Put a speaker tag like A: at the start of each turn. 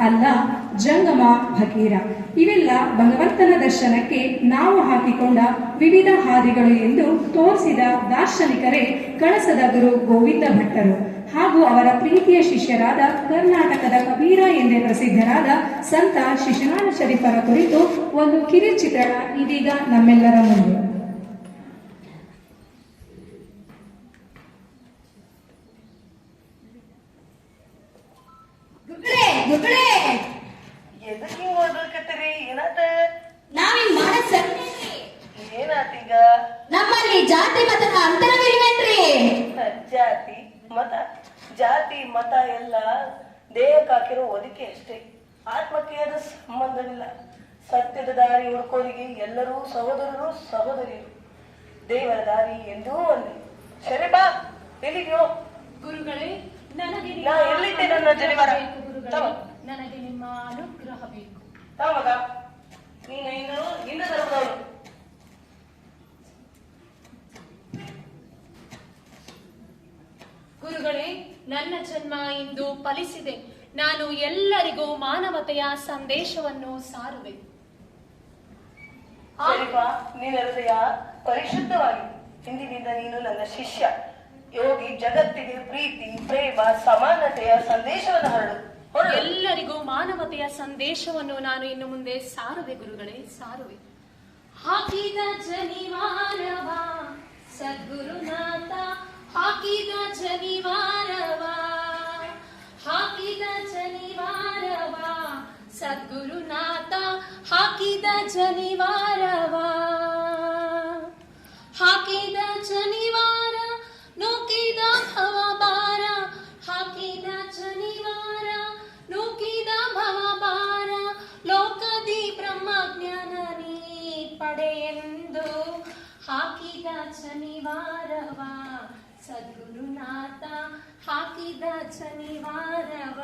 A: ಅಲ್ಲ, ಜಂಗಮ ಭಕೀರ ಇವೆಲ್ಲ ಭಗವಂತನ ದರ್ಶನಕ್ಕೆ ನಾವು ಹಾಕಿಕೊಂಡ ವಿವಿಧ ಹಾದಿಗಳು ಎಂದು ತೋರಿಸಿದ ದಾರ್ಶನಿಕರೇ ಕಳಸದ ಗುರು ಗೋವಿಂದ ಭಟ್ಟರು ಹಾಗೂ ಅವರ ಪ್ರೀತಿಯ ಶಿಷ್ಯರಾದ ಕರ್ನಾಟಕದ ಕಬೀರ ಎಂದೇ ಪ್ರಸಿದ್ಧರಾದ ಸಂತ ಶಿಶುನಾಳ ಶರೀಫರ ಕುರಿತು ಒಂದು ಕಿರುಚಿತ್ರಣ ಇದೀಗ ನಮ್ಮೆಲ್ಲರ ಮುಂದೆ.
B: ಎದಕ್ ಹಿಂಗ್ ಓಡ್ಬೇಕತ್ತೀರಿ ಏನಾತ?
C: ನಾವಿನ್ ಮಾಡದ್ ಸರಿ.
B: ಏನಾತೀಗ
C: ನಮ್ಮಲ್ಲಿ ಜಾತಿ ಮತದ ಅಂತರವಿಲ್ವೇನ್ರಿ
B: ಜಾತಿ ಮತ. ಜಾತಿ ಮತ ಎಲ್ಲ ದೇಹಕ್ಕೆ ಹಾಕಿರೋ ಒದಿಕೆ ಅಷ್ಟೇ. ಆತ್ಮಕ್ಕೆ ಅದು ಸಂಬಂಧವಿಲ್ಲ. ಸತ್ಯದ ದಾರಿ ಹುಡುಕೋರಿಗೆ ಎಲ್ಲರೂ ಸಹೋದರರು ಸಹೋದರಿಯರು. ದೇವರ ದಾರಿ ಎಂದೂ ಒಂದೇ ಸರಿ ಬಾ ಎಲ್ಲಿದ್ಯೋ?
D: ಗುರುಗಳೇ ನನಗೆ
B: ನಾ ಎಲ್ಲಿದ್ದೆ ನನ್ನ ಜನಿವಾರ?
D: ನನಗೆ ನಿಮ್ಮ ಅನುಗ್ರಹ ಬೇಕು.
B: ತಾ ಮಗ ನೀನು ಇನ್ನು ಹಿಂದೆ
D: ಗುರುಗಳೇ ನನ್ನ ಜನ್ಮ ಇಂದು ಫಲಿಸಿದೆ. ನಾನು ಎಲ್ಲರಿಗೂ ಮಾನವತೆಯ ಸಂದೇಶವನ್ನು ಸಾರುವೆ.
B: ನಿನ್ನ ಹೃದಯ ಪರಿಶುದ್ಧವಾಗಿ. ಇಂದಿನಿಂದ ನೀನು ನನ್ನ ಶಿಷ್ಯ. ಯೋಗಿ ಜಗತ್ತಿಗೆ ಪ್ರೀತಿ ಪ್ರೇಮ ಸಮಾನತೆಯ ಸಂದೇಶವನ್ನು ಹರಡು.
D: ಮಾನವತೆಯ ಸಂದೇಶವನ್ನು ನಾನು ಇನ್ನು ಮುಂದೆ ಸಾರುವೆ, ಗುರುಗಳೇ, ಸಾರುವೆ. ಹಾಕಿದ ಜನಿವಾರವ ಸದ್ಗುರುನಾಥ ಹಾಕಿದ ಜನಿವಾರವ ಹಾಕಿದ ಜನಿವಾರವ ಸದ್ಗುರುನಾಥ ಹಾಕಿದ ಜನಿವಾರವ. ಪಡೆಯೆಂದು ಹಾಕಿದ ಶನಿವಾರವ. ಸದ್ಗುರುನಾಥ ಹಾಕಿದ ಜನಿವಾರವ